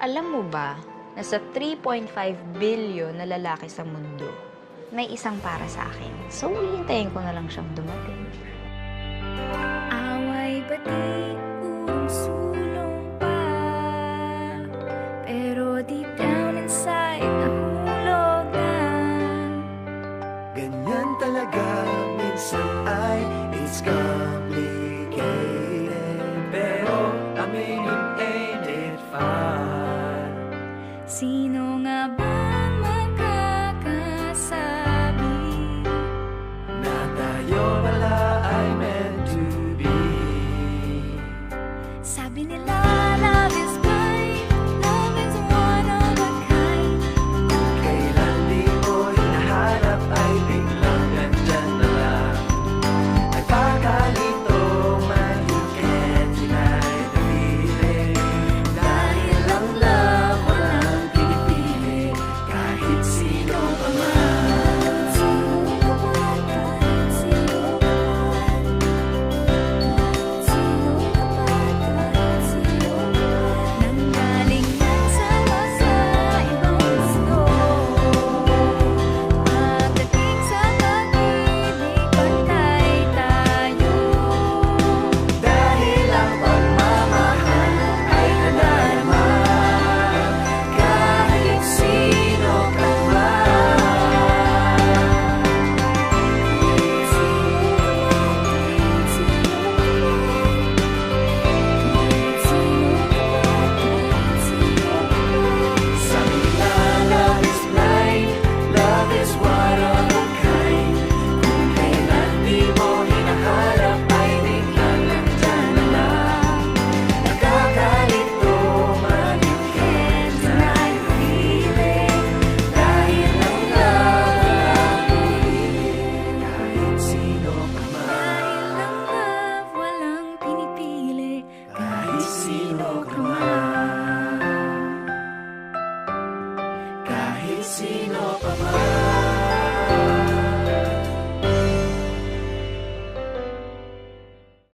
Alam mo ba na sa 3.5 billion na lalaki sa mundo, may isang para sa akin. So, hihintayin ko na lang siyang dumating. Sino nga ba? sino ka man. Dahil ang love walang pinipili, kahit sino ka man. Kahit sino pa man.